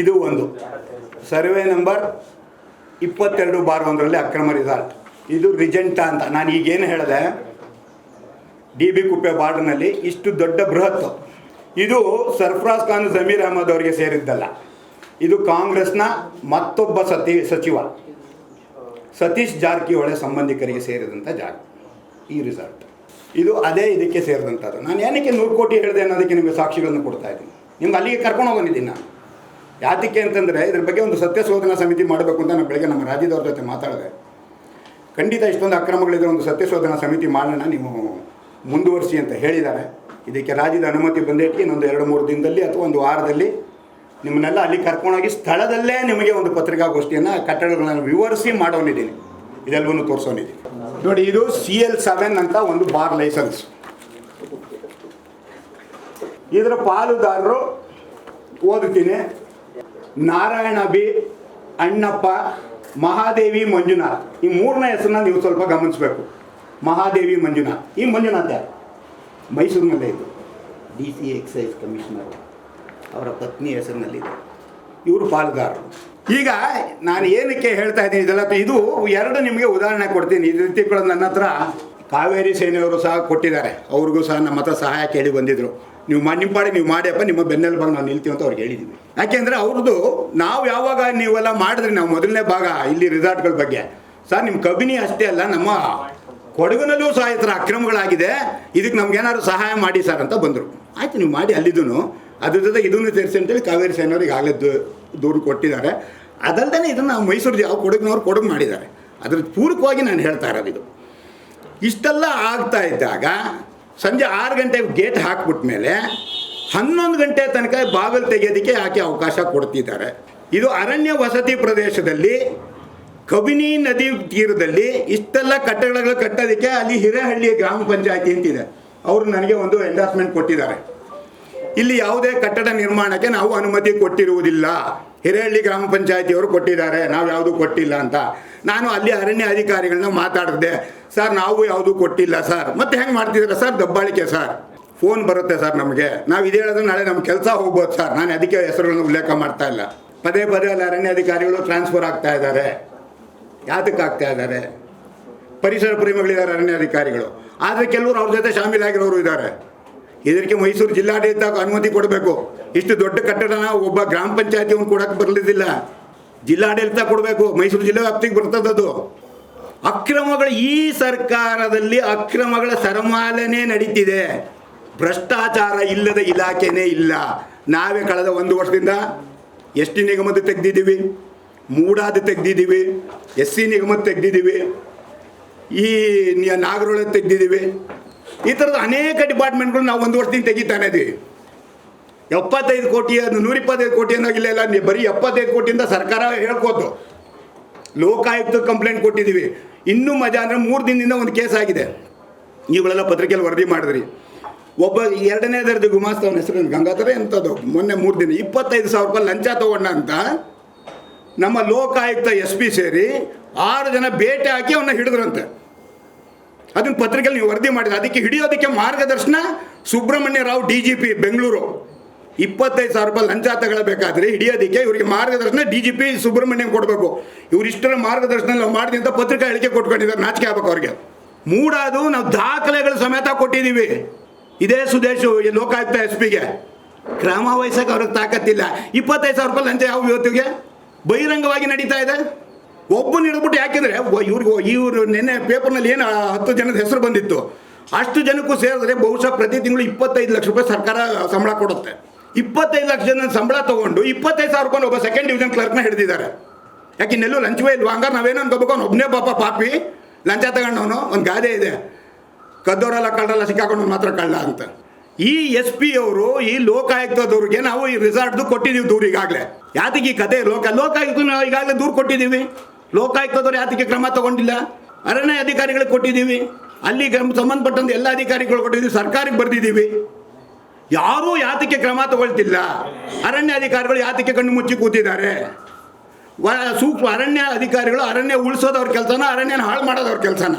ಇದು ಒಂದು. Survey number ಇಪ್ಪತ್ತೆರಡು ಬಾರ್ ಒಂದರಲ್ಲಿ ಅಕ್ರಮ ರಿಸಾರ್ಟ್ ಇದು ರಿಜೆಂಟಾ ಅಂತ. ನಾನು ಈಗೇನು ಹೇಳಿದೆ, ಡಿ ಬಿ ಕುಪ್ಪೆ ಬಾರ್ಡ್ನಲ್ಲಿ ಇಷ್ಟು ದೊಡ್ಡ ಬೃಹತ್. ಇದು ಸರ್ಫ್ರಾಜ್ ಖಾನ್ ಜಮೀರ್ ಅಹಮದ್ ಅವರಿಗೆ ಸೇರಿದ್ದಲ್ಲ. ಇದು ಕಾಂಗ್ರೆಸ್ನ ಮತ್ತೊಬ್ಬ ಸತಿ, ಸಚಿವ. ಸತೀಶ್ ಜಾರಕಿಹೊಳೆ ಸಂಬಂಧಿಕರಿಗೆ ಸೇರಿದಂಥ ಜಾಗ. ಈ ರಿಸಾರ್ಟ್ ಇದು ಅದೇ ಇದಕ್ಕೆ ಸೇರಿದಂಥದ್ದು ನಾನು ಏನಕ್ಕೆ ನೂರು ಕೋಟಿ ಹೇಳಿದೆ ಅನ್ನೋದಕ್ಕೆ ನಿಮಗೆ ಸಾಕ್ಷಿಗಳನ್ನು ಕೊಡ್ತಾ ಇದ್ದೀನಿ. ನಿಮ್ಗೆ ಅಲ್ಲಿಗೆ ಕರ್ಕೊಂಡು ಹೋಗಿದ್ದೀನಿ ನಾನು. ಯಾತಕ್ಕೆ ಅಂತಂದರೆ ಇದ್ರ ಬಗ್ಗೆ ಒಂದು ಸತ್ಯಶೋಧನಾ ಸಮಿತಿ ಮಾಡಬೇಕು ಅಂತ ನಾನು ಬೆಳಗ್ಗೆ ನಮ್ಮ ರಾಜ್ಯದವ್ರ ಜೊತೆ ಮಾತಾಡಿದೆ. ಖಂಡಿತ ಇಷ್ಟೊಂದು ಅಕ್ರಮಗಳಿದ್ರೆ ಒಂದು ಸತ್ಯಶೋಧನಾ ಸಮಿತಿ ಮಾಡೋಣ ನೀವು ಮುಂದುವರಿಸಿ ಅಂತ ಹೇಳಿದ್ದಾರೆ. ಇದಕ್ಕೆ ರಾಜ್ಯದ ಅನುಮತಿ ಬಂದಿಟ್ಟು ಇನ್ನೊಂದು ಎರಡು ಮೂರು ದಿನದಲ್ಲಿ ಅಥವಾ ಒಂದು ವಾರದಲ್ಲಿ ನಿಮ್ಮನ್ನೆಲ್ಲ ಅಲ್ಲಿ ಕರ್ಕೊಂಡೋಗಿ ಸ್ಥಳದಲ್ಲೇ ನಿಮಗೆ ಒಂದು ಪತ್ರಿಕಾಗೋಷ್ಠಿಯನ್ನು, ಕಟ್ಟಡಗಳನ್ನು ವಿವರಿಸಿ ಮಾಡೋನಿದ್ದೀನಿ. ಇದೆಲ್ಲವನ್ನೂ ತೋರಿಸೋನಿದ್ದೀನಿ. ನೋಡಿ, ಇದು ಸಿ ಎಲ್ ಸೆವೆನ್ ಅಂತ ಒಂದು ಬಾರ್ ಲೈಸೆನ್ಸ್. ಇದರ ಪಾಲುದಾರರು ಓದುತ್ತೀನಿ. ನಾರಾಯಣ ಬಿ, ಅಣ್ಣಪ್ಪ, ಮಹಾದೇವಿ, ಮಂಜುನಾಥ್. ಈ ಮೂರನೇ ಹೆಸರನ್ನ ನೀವು ಸ್ವಲ್ಪ ಗಮನಿಸಬೇಕು. ಮಹಾದೇವಿ, ಮಂಜುನಾಥ್. ಈ ಮಂಜುನಾಥ ಯಾರು? ಮೈಸೂರಿನಲ್ಲೇ ಇದು ಡಿ ಸಿ ಎಕ್ಸೈಸ್ ಕಮಿಷನರ್. ಅವರ ಪತ್ನಿ ಹೆಸರಿನಲ್ಲಿದೆ. ಇವರು ಪಾಲುಗಾರರು. ಈಗ ನಾನು ಏನಕ್ಕೆ ಹೇಳ್ತಾ ಇದ್ದೀನಿ ಇದೆಲ್ಲ? ಇದು ಎರಡು ನಿಮಗೆ ಉದಾಹರಣೆ ಕೊಡ್ತೀನಿ. ಈ ರೀತಿಗಳು ನನ್ನ ಹತ್ರ ಕಾವೇರಿ ಸೇನೆಯವರು ಸಹ ಕೊಟ್ಟಿದ್ದಾರೆ. ಅವ್ರಿಗೂ ಸಹ ನಮ್ಮ ಹತ್ರ ಸಹಾಯ ಕೇಳಿ ಬಂದಿದ್ದರು ನೀವು ಮಾಡಿ ನಿಮ್ಮ ಪಾಡಿ ನೀವು ಮಾಡಿಯಪ್ಪ ನಿಮ್ಮ ಬೆನ್ನೆಲ್ಲಿ ಬಂದು ನಾವು ನಿಲ್ತೀವಿ ಅಂತ ಅವ್ರಿಗೆ ಹೇಳಿದ್ದೀವಿ ಯಾಕೆಂದರೆ ಅವ್ರದ್ದು ನಾವು ಯಾವಾಗ ನೀವೆಲ್ಲ ಮಾಡಿದ್ರಿ, ನಾವು ಮೊದಲನೇ ಭಾಗ ಇಲ್ಲಿ ರಿಸಾರ್ಟ್ಗಳ ಬಗ್ಗೆ. ಸರ್ ನಿಮ್ಮ ಕಬಿನಿ ಅಷ್ಟೇ ಅಲ್ಲ, ನಮ್ಮ ಕೊಡಗಿನಲ್ಲೂ ಸಹ ಈ ಥರ ಅಕ್ರಮಗಳಾಗಿದೆ. ಇದಕ್ಕೆ ನಮ್ಗೆ ಏನಾದ್ರು ಸಹಾಯ ಮಾಡಿ ಸರ್ ಅಂತ ಬಂದರು. ಆಯ್ತು, ನೀವು ಮಾಡಿ ಅಲ್ಲಿದ್ದೂ ಅದ್ರ ಜೊತೆ ಇದನ್ನು ಸೇರಿಸಿ ಅಂತೇಳಿ ಕಾವೇರಿ ಸೇನವ್ರಿಗೆ ಆಗಲೇ ದೂರು ಕೊಟ್ಟಿದ್ದಾರೆ. ಅದಲ್ಲದೆ ಇದನ್ನು ಮೈಸೂರು ಯಾವ ಕೊಡಗಿನವ್ರು ಕೊಡಗು ಮಾಡಿದ್ದಾರೆ. ಅದ್ರ ಪೂರಕವಾಗಿ ನಾನು ಹೇಳ್ತಾ ಇರೋದು ಇದು. ಇಷ್ಟೆಲ್ಲ ಆಗ್ತಾ ಇದ್ದಾಗ ಸಂಜೆ ಆರು ಗಂಟೆಗೆ ಗೇಟ್ ಹಾಕ್ಬಿಟ್ಮೇಲೆ ಹನ್ನೊಂದು ಗಂಟೆ ತನಕ ಬಾಗಿಲು ತೆಗೆಯೋದಕ್ಕೆ ಯಾಕೆ ಅವಕಾಶ ಕೊಡ್ತಿದ್ದಾರೆ. ಇದು ಅರಣ್ಯ ವಸತಿ ಪ್ರದೇಶದಲ್ಲಿ, ಕಬಿನಿ ನದಿ ತೀರದಲ್ಲಿ ಇಷ್ಟೆಲ್ಲ ಕಟ್ಟಡಗಳು ಕಟ್ಟೋದಕ್ಕೆ ಅಲ್ಲಿ ಹಿರೇಹಳ್ಳಿ ಗ್ರಾಮ ಪಂಚಾಯತಿ ಅಂತಿದೆ. ಅವರು ನನಗೆ ಒಂದು ಎಂಡಾರ್ಸ್ಮೆಂಟ್ ಕೊಟ್ಟಿದ್ದಾರೆ. ಇಲ್ಲಿ ಯಾವುದೇ ಕಟ್ಟಡ ನಿರ್ಮಾಣಕ್ಕೆ ನಾವು ಅನುಮತಿ ಕೊಟ್ಟಿರುವುದಿಲ್ಲ. ಹಿರೇಹಳ್ಳಿ ಗ್ರಾಮ ಪಂಚಾಯತಿಯವರು ಕೊಟ್ಟಿದ್ದಾರೆ, ನಾವು ಯಾವುದೂ ಕೊಟ್ಟಿಲ್ಲ ಅಂತ. ನಾನು ಅಲ್ಲಿ ಅರಣ್ಯ ಅಧಿಕಾರಿಗಳನ್ನ ಮಾತಾಡಿದೆ, ಸರ್, ನಾವು ಯಾವುದೂ ಕೊಟ್ಟಿಲ್ಲ ಸರ್. ಮತ್ತೆ ಹೆಂಗೆ ಮಾಡ್ತಿದ್ದೀರಾ? ಸರ್, ದಬ್ಬಾಳಿಕೆ ಸರ್. ಫೋನ್ ಬರುತ್ತೆ ಸರ್ ನಮಗೆ. ನಾವು ಇದೇ ಹೇಳಿದ್ರೆ ನಾಳೆ ನಮ್ಮ ಕೆಲಸ ಹೋಗ್ಬೋದು ಸರ್. ನಾನು ಅದಕ್ಕೆ ಹೆಸರುಗಳನ್ನು ಉಲ್ಲೇಖ ಮಾಡ್ತಾ ಇಲ್ಲ. ಪದೇ ಪದೇ ಅಲ್ಲಿ ಅರಣ್ಯ ಅಧಿಕಾರಿಗಳು ಟ್ರಾನ್ಸ್ಫರ್ ಆಗ್ತಾ ಇದ್ದಾರೆ. ಯಾತಕ್ಕೆ ಆಗ್ತಾ ಇದ್ದಾರೆ? ಪರಿಸರ ಪ್ರೇಮಿಗಳಿದ್ದಾರೆ ಅರಣ್ಯ ಅಧಿಕಾರಿಗಳು. ಆದರೆ ಕೆಲವರು ಅವ್ರ ಜೊತೆ ಶಾಮೀಲಾಗಿರೋರು ಇದ್ದಾರೆ. ಇದಕ್ಕೆ ಮೈಸೂರು ಜಿಲ್ಲಾಡಳಿತ ಅನುಮತಿ ಕೊಡಬೇಕು. ಇಷ್ಟು ದೊಡ್ಡ ಕಟ್ಟಡನ ಒಬ್ಬ ಗ್ರಾಮ ಪಂಚಾಯತಿ ಅವ್ನು ಕೊಡಕ್ಕೆ ಬರಲಿದ್ದಿಲ್ಲ ಜಿಲ್ಲಾಡಳಿತ ಕೊಡಬೇಕು. ಮೈಸೂರು ಜಿಲ್ಲೆ ವ್ಯಾಪ್ತಿಗೆ ಬರ್ತದದು ಅಕ್ರಮಗಳು ಈ ಸರ್ಕಾರದಲ್ಲಿ ಅಕ್ರಮಗಳ ಸರಮಾಲನೆ ನಡೀತಿದೆ. ಭ್ರಷ್ಟಾಚಾರ ಇಲ್ಲದ ಇಲಾಖೆನೇ ಇಲ್ಲ. ನಾವೇ ಕಳೆದ ಒಂದು ವರ್ಷದಿಂದ ಎಸ್ ಟಿ ನಿಗಮದ ತೆಗೆದಿದ್ದೀವಿ. ಮೂಡಾದ ತೆಗೆದಿದ್ದೀವಿ. ಎಸ್ ಸಿ ನಿಗಮದ ತೆಗೆದಿದ್ದೀವಿ. ಈ ನಾಗರೋಳ ತೆಗೆದಿದ್ದೀವಿ. ಈ ಥರದ ಅನೇಕ ಡಿಪಾರ್ಟ್ಮೆಂಟ್ಗಳು ನಾವು ಒಂದು ವರ್ಷದಿಂದ ತೆಗಿತಾನೆ ಇದೀವಿ. ಎಪ್ಪತ್ತೈದು ಕೋಟಿ ಅದು ನೂರಿಪ್ಪತ್ತೈದು ಕೋಟಿ ಅನ್ನೋಗಿಲ್ಲ ಬರೀ ಎಪ್ಪತ್ತೈದು ಕೋಟಿಯಿಂದ ಸರ್ಕಾರ ಹೇಳ್ಕೋತು ಲೋಕಾಯುಕ್ತ ಕಂಪ್ಲೇಂಟ್ ಕೊಟ್ಟಿದ್ದೀವಿ. ಇನ್ನೂ ಮಜಾ ಅಂದರೆ ಮೂರು ದಿನದಿಂದ ಒಂದು ಕೇಸ್ ಆಗಿದೆ. ಇವುಗಳೆಲ್ಲ ಪತ್ರಿಕೆಯಲ್ಲಿ ವರದಿ ಮಾಡಿದ್ರಿ. ಒಬ್ಬ ಎರಡನೇ ದರ್ಜೆ ಗುಮಾಸ್ತವನ ಹೆಸರು ಗಂಗಾಧರ ಎಂಥದ್ದು? ಮೊನ್ನೆ ಮೂರು ದಿನ, ಇಪ್ಪತ್ತೈದು ಸಾವಿರ ರೂಪಾಯಿ ಲಂಚ ತೊಗೊಂಡ ಅಂತ ನಮ್ಮ ಲೋಕಾಯುಕ್ತ ಎಸ್ ಪಿ ಸೇರಿ ಆರು ಜನ ಬೇಟೆ ಹಾಕಿ ಅವನ್ನ ಹಿಡಿದ್ರಂತೆ. ಅದನ್ನ ಪತ್ರಿಕೆಯಲ್ಲಿ ನೀವು ವರದಿ ಮಾಡಿದ. ಅದಕ್ಕೆ ಹಿಡಿಯೋದಕ್ಕೆ ಮಾರ್ಗದರ್ಶನ Subrahmanya Rao D G P, Bengaluru. ಇಪ್ಪತ್ತೈದು ಸಾವಿರ ರೂಪಾಯಿ ಲಂಚ ತಗೊಳ್ಬೇಕಾದ್ರೆ ಹಿಡಿಯೋದಕ್ಕೆ ಇವರಿಗೆ ಮಾರ್ಗದರ್ಶನ ಡಿ ಜಿ ಪಿ ಸುಬ್ರಹ್ಮಣ್ಯಂ ಕೊಡಬೇಕು. ಇಷ್ಟರ ಮಾರ್ಗದರ್ಶನ ನಾವು ಮಾಡಿದೆ ಅಂತ ಪತ್ರಿಕಾ ಹೇಳಿಕೆ ಕೊಟ್ಕೊಂಡಿದ್ದಾರೆ. ನಾಚಿಕೆ ಆಗ್ಬೇಕು ಅವ್ರಿಗೆ. ಮೂಡಾದು ನಾವು ದಾಖಲೆಗಳು ಸಮೇತ ಕೊಟ್ಟಿದ್ದೀವಿ. ಇದೇ ಸುದೇಶು ಲೋಕಾಯುಕ್ತ ಎಸ್ ಪಿಗೆ. ಕ್ರಮ ವಹಿಸಕ್ಕೆ ಅವ್ರಿಗೆ ತಾಕತ್ತಿಲ್ಲ. ಇಪ್ಪತ್ತೈದು ಸಾವಿರ ರೂಪಾಯಿ ಲಂಚ ಯಾವ ಇವತ್ತಿಗೆ? ಬಹಿರಂಗವಾಗಿ ನಡೀತಾ ಇದೆ. ಒಬ್ಬನ ಹಿಡಿದ್ಬಿಟ್ಟು ಯಾಕೆಂದ್ರೆ ಇವ್ರಿಗೆ ಇವರು ನಿನ್ನೆ ಪೇಪರ್ನಲ್ಲಿ ಏನು ಹತ್ತು ಜನದ ಹೆಸರು ಬಂದಿತ್ತು. ಅಷ್ಟು ಜನಕ್ಕೂ ಸೇರಿದ್ರೆ ಬಹುಶಃ ಪ್ರತಿ ತಿಂಗಳು ಇಪ್ಪತ್ತೈದು ಲಕ್ಷ ರೂಪಾಯಿ ಸರ್ಕಾರ ಸಂಬಳ ಕೊಡುತ್ತೆ. ಇಪ್ಪತ್ತೈದು ಲಕ್ಷ ಜನ ಸಂಬಳ ತಗೊಂಡು ಇಪ್ಪತ್ತೈದು ಸಾವಿರ ರೂಪಾಯಿ ಒಬ್ಬ ಸೆಕೆಂಡ್ ಡಿವಿಷನ್ ಕ್ಲರ್ಕ್ನ ಹಿಡಿದಿದ್ದಾರೆ. ಯಾಕೆ ಇನ್ನೆಲ್ಲೂ ಲಂಚವೇ ಇಲ್ವಾ? ಹಂಗಾರೆ ನಾವೇನು ಅನ್ಕೋಬೇಕು? ಅವ್ನು ಒಬ್ಬನೇ ಪಾಪ ಪಾಪಿ. ಲಂಚ ತಗೊಂಡವನು, ಒಂದು ಗಾದೆ ಇದೆ. ಕದ್ದೋರೆಲ್ಲ ಕಳ್ಳಲ್ಲ ಸಿಕ್ಕಾಕೊಂಡು ಮಾತ್ರ ಕಳ್ಳ ಅಂತ. ಈ ಎಸ್ ಪಿ ಅವರು, ಈ ಲೋಕಾಯುಕ್ತದವ್ರಿಗೆ ನಾವು ಈ ರಿಸಾರ್ಟ್ದು ಕೊಟ್ಟಿದ್ದೀವಿ ದೂರ ಈಗಾಗಲೇ. ಯಾತಕ್ಕೆ ಈ ಕತೆ ಲೋಕ ಲೋಕಾಯುಕ್ತ ಈಗಾಗಲೇ ದೂರು ಕೊಟ್ಟಿದ್ದೀವಿ ಲೋಕಾಯುಕ್ತದವ್ರು ಯಾತಕ್ಕೆ ಕ್ರಮ ತಗೊಂಡಿಲ್ಲ. ಅರಣ್ಯ ಅಧಿಕಾರಿಗಳಿಗೆ ಕೊಟ್ಟಿದ್ದೀವಿ. ಅಲ್ಲಿ ಸಂಬಂಧಪಟ್ಟಂತೆ ಎಲ್ಲ ಅಧಿಕಾರಿಗಳು ಕೊಟ್ಟಿದ್ದೀವಿ. ಸರ್ಕಾರಕ್ಕೆ ಬರೆದಿದ್ದೀವಿ. ಯಾರೂ ಯಾತಕ್ಕೆ ಕ್ರಮ ತಗೊಳ್ತಿಲ್ಲ. ಅರಣ್ಯ ಅಧಿಕಾರಿಗಳು ಯಾತಕ್ಕೆ ಕಣ್ಣು ಮುಚ್ಚಿ ಕೂತಿದ್ದಾರೆ. ಸೂಕ್ಷ್ಮ ಅರಣ್ಯ ಅಧಿಕಾರಿಗಳು ಅರಣ್ಯ ಉಳಿಸೋದವ್ರ ಕೆಲಸನ, ಅರಣ್ಯನ ಹಾಳು ಮಾಡೋದವ್ರ ಕೆಲಸನ.